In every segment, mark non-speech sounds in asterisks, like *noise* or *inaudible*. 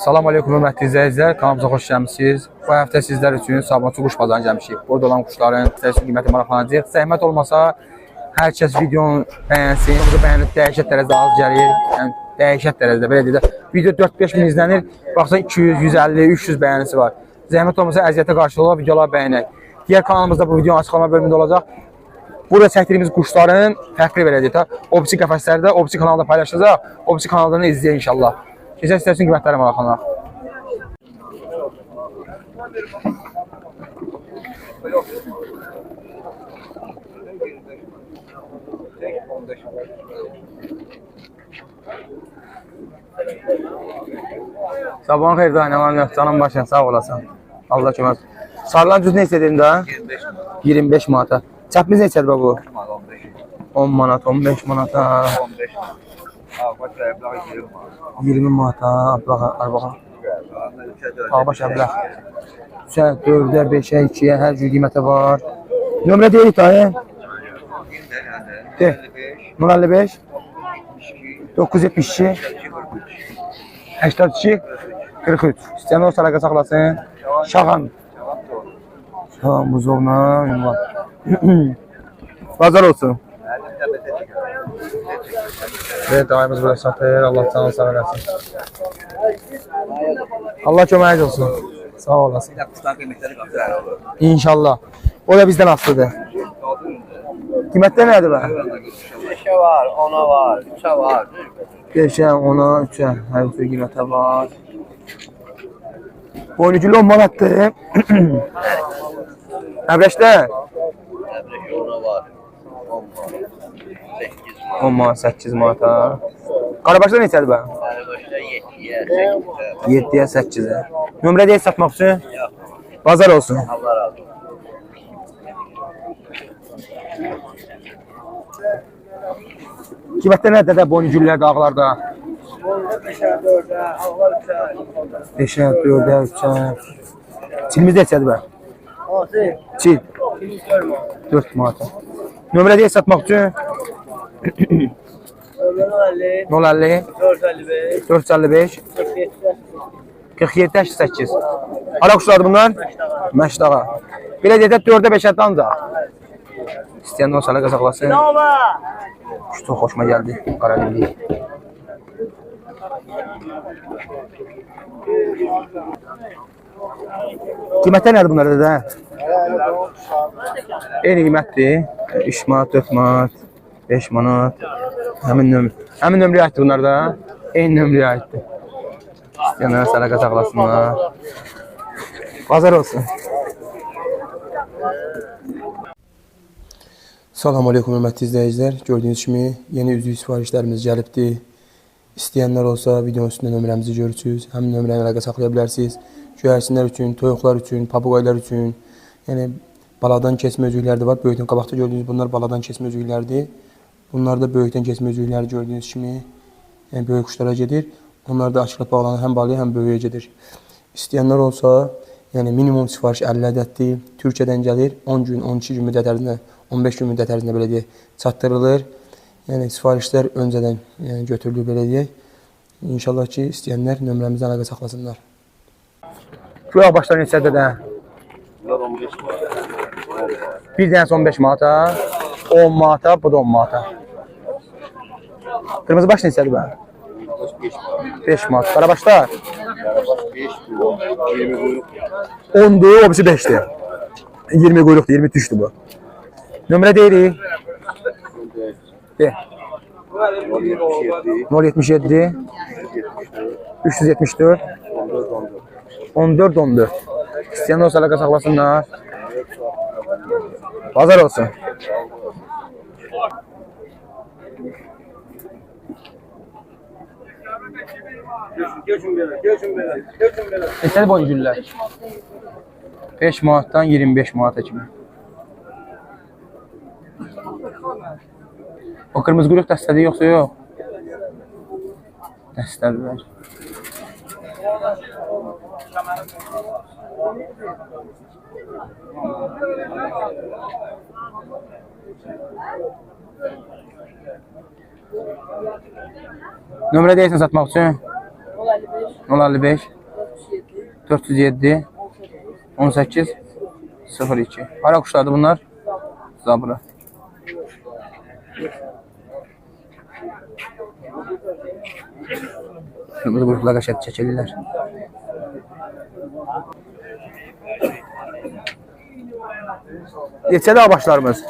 Salam aleykum hörmətli izləyicilər, kanalımıza xoş gəlmisiniz. Bu həftə sizlər üçün Sabunçu quş bazarına gəlmişik. Burada olan quşların sizlər qiyməti maraqlanacaq. Zəhmət olmasa hər kəs videonu bəyənsin. Bunu bəyənib dəhşət dərəcədə az gəlir. Yəni dəhşət dərəcədə belə deyək. Video 4-5 min izlənir. Baxsan 200, 150, 300 bəyənisi var. Zəhmət olmasa əziyyətə qarşı olaraq videolar bəyənək. Digər kanalımızda bu videonun açıqlama bölümündə olacaq. Burada çəkdiyimiz quşların fərqli də, Opsi qəfəsləri də Opsi kanalında paylaşacaq. Opsi kanalından izləyin inşallah. Keçək istərsin qiymətləri maraqlanaq. Sabahın xeyir daha yox, canım başın sağ olasan. Allah kömək. Sarılan cüz nə istədin də? 25 manata. Çəpimiz neçədir bu? 10 manat, 15 manata, 20 manata, baxa, arbaxa. Ağbaş əbləğ. 3-ə, 4-ə, 5-ə, 2-yə hər cür qiymətə var. Nömrə deyirik dayı. De. 055 972 82 43. İstəyən olsa əlaqə saxlasın. Şahan. Şahan buzovna ünvan. *clears throat* Bazar olsun. Evet dayımız burada satır. Allah sana sağ olasın. Allah köməyiniz olsun. Sağ olasın. İnşallah. O da bizden aslıdır. Qiymətlər nədir bə? 5'e var, 10'a var, 3'e var. 5-ə, 10-a, 3-ə, hər cür qiymətə var. Boynuculu 10 manatdır. Əbrəşdə Tebrek 10'a var. 10 var. 8 var. 10 manat, 8 manata. Qarabaşda neçədir 7'ye, 8'e. 7-yə, 8-ə. Nömrə deyil satmaq üçün. Yok. Bazar olsun. Allah razı olsun. Qiymətlər nədir də boynuculular, dağlarda? 5'e, 4'e, Allah 3'e. 5-ə, 4-ə, 3-ə. Çilimiz neçədir bə? Altı. Çil. 240 4 manata. Nömrə deyil satmaq üçün. Ömrün 50, 050 455, 455 47, 47 88. Ara quşlardır bunlar? Məşdağa. Belə deyək də 4-ə 5-ə ancaq. İstəyən olsa saxlasın. Nova. Kuş çox xoşuma gəldi. Qara rəngli. Qiymətlər nədir bunlarda da? Eyni qiymətdir. 3 manat, 4 manat, 5 manat. Həmin nömrə. Həmin nömrəyə aiddir bunlar da. Eyni nömrəyə aiddir. İstəyənlərə sədaqə saxlasınlar. Bazar olsun. Salam aleykum hörmətli izləyicilər. Gördüyünüz kimi yeni üzvü sifarişlərimiz gəlibdir. İstəyənlər olsa videonun üstündə nömrəmizi görürsüz. Həmin nömrəyə əlaqə saxlaya bilərsiniz. Göyərçinlər üçün, toyuqlar üçün, papuqaylar üçün, yəni baladan keçmə üzükləri də var. Böyükdən qabaqda gördüyünüz bunlar baladan keçmə üzükləridir. Bunlar da böyükdən keçmə üzükləri gördüyünüz kimi yəni böyük quşlara gedir. Onlar da açılıb bağlanır, həm balaya, həm böyüyə gedir. İstəyənlər olsa, yəni minimum sifariş 50 ədəddir. Türkiyədən gəlir. 10 gün, 12 gün müddət ərzində, 15 gün müddət ərzində belə deyək, çatdırılır. Yəni sifarişlər öncədən yəni, götürülür belə deyək. İnşallah ki, istəyənlər nömrəmizə əlaqə saxlasınlar. Göy başlar neçədir də? Bunlar 15 var. Bir dənəsi 15 manata, 10 manata, bu da 10 manata. Qırmızı baş bə? 5 var. 5 manat. Qarabaşlar Karabaş 5 bu. 20 kuyruk. 10'dur, o birisi 5'dir. 20 quyruqdur, 20 tüşdür bu. Nömrə deyirik. De. 077 374 14 14. İstəyən olsa əlaqə saxlasınlar. Bazar olsun. Bu güllər? 5 manatdan 25 manata kimi. O qırmızı quyruq dəstədir yoxsa yox? Dəstədirlər. Nömrə deyirsən satmaq üçün? 055 407 18 02. Hara kuşlardır bunlar? Zabra. Kırmızı gruplara qəşət çəkilirlər. Neçədə başlarımız?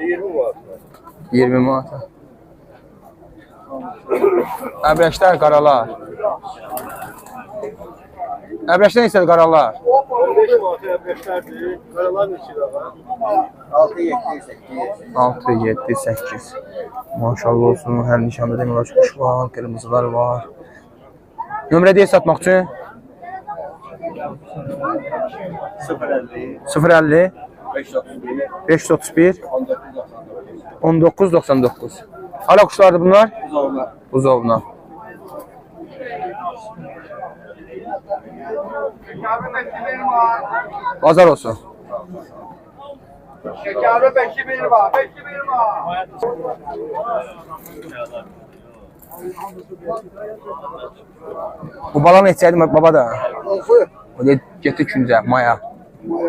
20 var. 20 manata. Əbrəşlər, qaralar. Əbrəşlər neçədir qaralar? 15 manata 5'lerdi. Karalar neçə var? 6 7 8. 6, 7, 8. Maşallah olsun. Hər nişanda demək olar ki, kuş var, qırmızılar var. Nömrə deyə satmaq üçün 050 050 531 531 1999. 1999. Hala kuşlardır bunlar? Uzanlar. Buzovna. Bazar olsun. Şekerli 5'i bir var. 5'i bir var. Bu bala neçəydir baba da? O da getdi küncə, maya.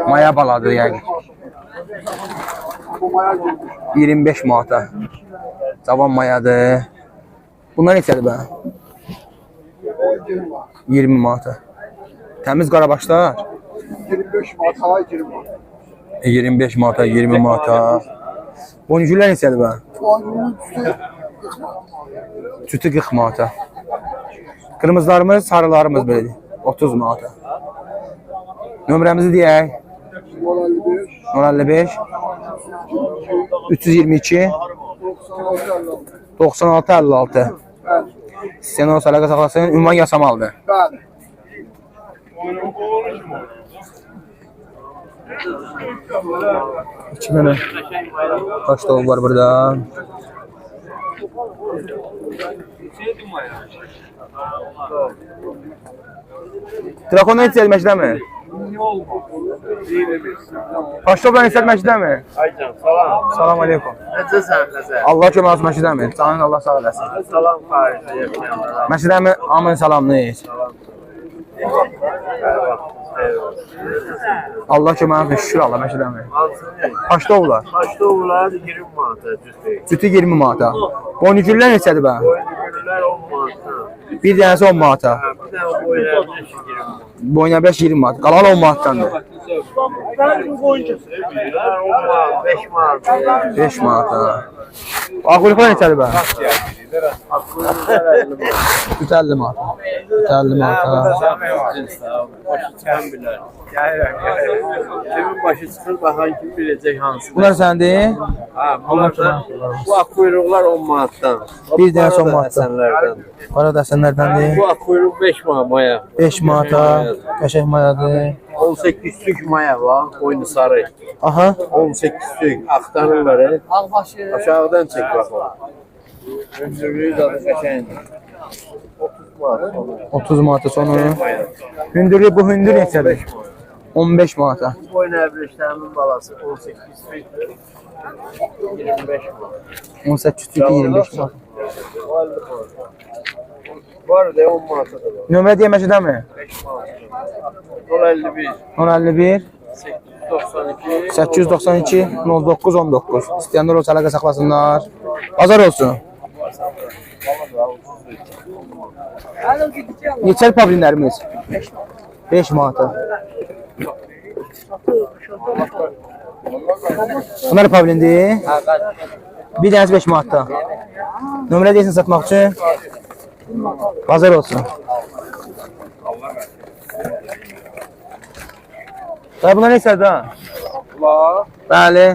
Maya baladır yəni. 25 manata. Cavan mayadır. Bunlar neçədir bə? 20 manata. Təmiz qarabaşlar. 25 manata 20 manata. 25 manata, 20 manata. Boncuklar neçədir bə? Cütü 40 manata. Qırmızılarımız, sarılarımız belədir. 30 manata. Nömrəmizi deyək. 055 322 96 56. Sen o əlaqə saxlasın. Ünvan Yasamaldır. Bəli. İki dənə kaç tavuk var burada. Drakon heç gəlməkdəmi? Kaç tavuk hissetməkdəmi? Aycan salam. Salam aleykum. Necəsən Nəzər? Allah kömək olsun məşidəmi? Canın Allah sağ eləsin. Salam Xaricə yaşayanlara. Məşidəmi amın salamını et. Allah kömək olsun şükür Allah məşidəmi. Hansını? Kaç tavuklar? Kaçta olar 20 manata cüzdür. Cütü 20 manata. Boncuklar neçədir bə? Boyunlular 10 manata. Bir dənəsi 10 manata. Bir tane boyunlar 20 manata. Boynabeş 20 manat. Qalan 10 manatdandır. 10 manat, 5 manat. 5 manata. Ağırlıqlar neçədir bə? Aklımda 50 manat. Cütü 50 manata. Cütü 50 manata. Başı bilər. Kimin başı çıxır, baxan kim biləcək hansı. Bunlar səndir? Ha, bunlar da bu akuyruqlar 10 manatdan. Bir dənəsi 10 manatdan. Qara dəsənlərdəndir. Bu akuyruq 5 manat maya. 5 manata. Qəşəng mayadır. 18 tük maya var, boynu sarı. Aha. 18 tük axtarırlar. he. Aşağıdan çək bax Ömürlüyü zaten qəşəngdir. 30 manat. 30 manata sonu. Maya. Hündürlük bu hündür neçədir? 15 manata. Bu boyun əbrişlərimin balası 18 tük. 25 manat. 18 tükü 25 manat. Var da 10 manata da var. Nömrə deyə məşədəmi? 5 manat. Dolar 51. 051 892. 892 09 19. İstəyənlər olsa əlaqə saxlasınlar. Bazar olsun. Neçəl pavlinlərimiz? 5 manata. Bunlar pavlindir. Bir dənəsi 5 manatda. Nömrə deyirsən satmaq üçün. Bazar olsun. Dayı bunlar neçədir ha? Var. Bəli.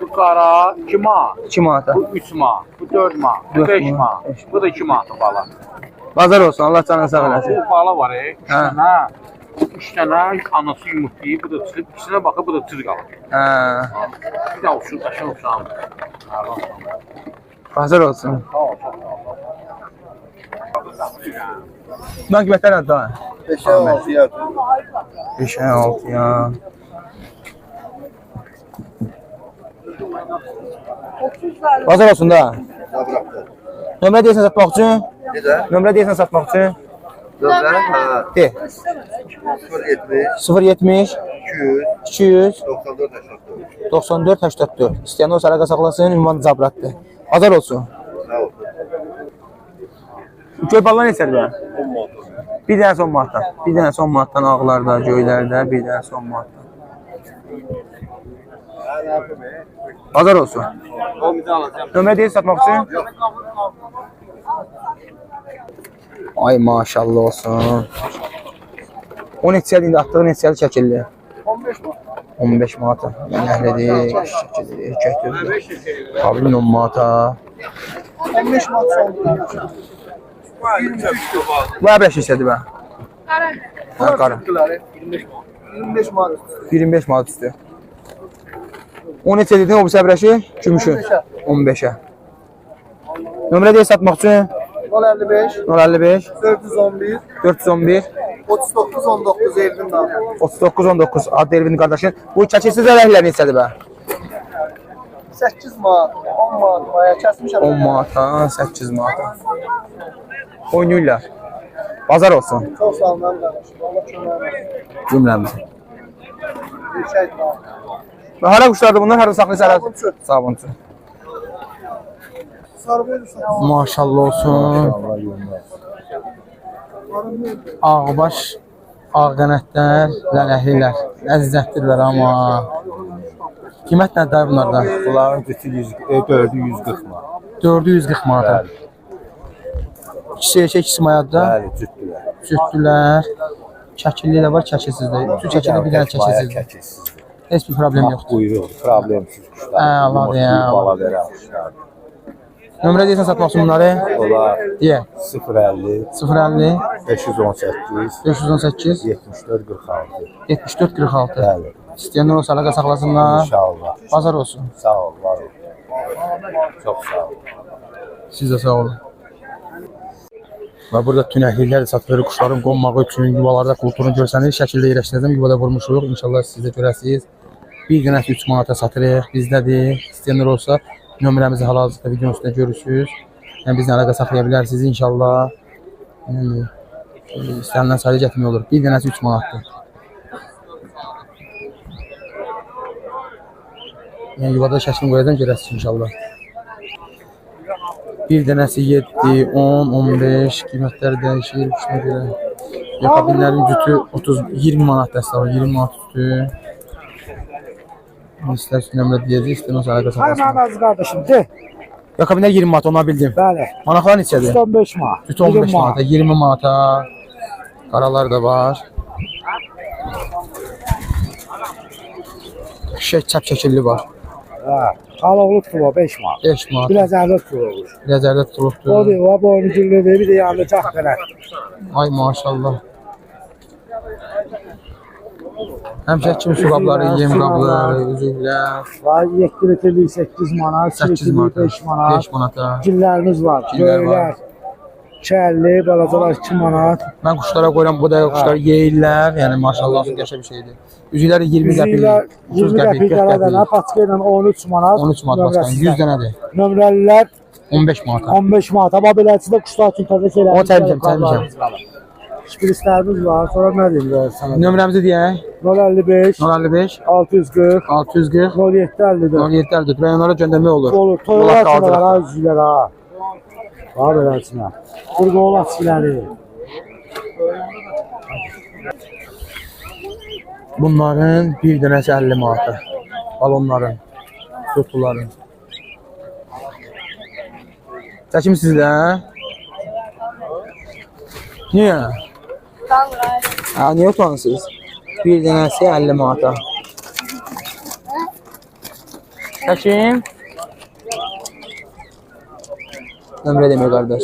Bu qara 2 manat, 2 manata. bu 3 manat, bu 4 manat, bu Dörd 5 manat, bu da 2 manat bala. Bazar olsun. Allah canını sağ eləsin. Bu bala var, 3 Ha. dənə. 3 dənə anası yumurtlayıb, bu da çıxıb, ikisinə baxıb, bu da tüz qalır. Hə. Bir də uçur, daşın uçan. Bazar olsun. Bundan qiymətlər nədir daha? 5'e 6 yakın. 5 6 ya. Bazar olsun da. Nömrə deyirsən satmaq üçün? Necə? Nömrə deyirsən satmaq üçün? Dövlər, ha. De. 070 070 200 200 94 84. 94 84. İstəyən olsa əlaqə saxlasın, ünvan Zabratdır. Azar olsun. Sağ ol. Göy ballar neçədir bə? Bir dənə son manatdan. Bir dənə son manatdan ağlarda, göylərdə, bir dənə son manatdan. Bazar olsun. Nömrə deyil satmaq üçün? Ay maşallah olsun. O neçəli indi atdığı neçəli çəkildi? 15 manat. 15 manata. Yəni əhlidir, çəkildi, erkəkdir. Kabrin 10 manata. 15 manat sonra. Bu əbrəş hissədir bə? Hə, qara. 25 manat. 25 manat üstü. O neçə dedin o bu səbrəşi? Gümüşü. 15-ə. Nömrə deyə satmaq üçün 055 055 411 411 39 19 Elvin abi. 39 19 ad Elvin qardaşın. Bu çəkilsiz ələklər neçədir bə? 8 manat, 10 manat maya kəsmişəm. 10 manata, 8 manata. Oynayırlar. Bazar olsun. Çox sağ olun qardaşım. Allah köməyiniz. Cümləmiz. Şey var. Və hara quşlardır bunlar? Harada saxlayırsan? Sabunçu. Sabunçu. Maşallah olsun. Ağbaş, ağ qənətlər, lələhlilər. Ləzzətlidirlər amma. Qiymət nədir bunlarda? Bunların cütü 100, e, 4'ü 140 manat. 440 manata. İkisi erkək, ikisi mayadır. Bəli, cütdülər. Cütdülər. Çəkilli də var, çəkilsiz də. Bütün çəkilli bir dənə. Çəkilsiz. Heç bir problem Yox, yoxdur. buyruq, problemsiz quşlar. Allah deyə. Bala verə quşlar. Nömrə deyirsən satmaq üçün bunları? Onlar Deyə. 050 050 518 518 74 46. 74 46. Bəli. İstəyənlər olsa əlaqə saxlasınlar. İnşallah. Bazar olsun. Sağ ol, var ol. Çox sağ ol. Siz də sağ olun. Və burada tünəkliklər də satılır quşların qonmağı üçün yuvalarda kulturunu görsəniz şəkildə yerləşdirəcəm. Yuvada vurmuşuq. İnşallah siz də görəsiniz. Bir dənəsi 3 manata satırıq. Bizdədir. İstəyənlər olsa nömrəmizi hal-hazırda videonun üstündə görürsüz. Yəni bizlə əlaqə saxlaya bilərsiniz inşallah. Yəni e, istənilən sayda gətirmək olur. Bir dənəsi 3 manatdır. Yəni yuvada şəklini qoyacağam görəsiniz inşallah. Bir dənəsi 7, 10, 15 qiymətləri dəyişir şuna görə. Yakabinlərin cütü 30, 20 manat dəstə var, 20 manat cütü. İstər üstü nömrə deyəcək, istər olsa əlaqə saxlasın. Aziz kardeşim de. Yakabinlər 20 manat, onu bildim. Bəli. Manaqlar neçədir? 15 manat. Cütü 15 manata, 20 manata. Qaralar da var. Şey çap şəkilli var. Ha. Qalıqlı tutuyor 5 manat. 5 manat. Biləcəkli tutuyor. Ləzərdə O tutulubdur. da o boynu güllüdür bir de yanında cah qənət. Ay maşallah. Həmişə kimi su qabları, yem qabları, üzüklər. Var 7 litrlik 8 manat, 2 8 litrlik manata, 5 manat. 5 manata. Gillərimiz var. Göylər. Kəlli, balacalar 2 manat. Mən quşlara qoyuram, bu da quşlar yeyirlər. Yəni maşallah qəşəng bir şeydir. Üzüklər 20 qəpik, Üzüklər 30 20 qəpik, qəpik 40 qaradan, qəpik. paçka ilə 13 manat. 13 manat başdan, 100 dənədir. Nömrəlilər 15 manata. 15 manat. Amma beləçində quşlar üçün təzə şeylər. O təmizəm, təmizəm. Şpilistlərimiz var. Sonra nə deyim də sənə? Nömrəmizi deyək. 055 055 640 640 0754. 17 54 rayonlara göndərmək olur. Olur. Toylar qaldırır. var ha. Var beləsinə. Burada ol açıqları. Bunların bir dənəsi 50 manata. Balonların, tutuların. Çəkim sizdə? Niyə? Aa, niye utansınız? Bir denesi 50 manata. Kaçayım. Ömre demiyor kardeş.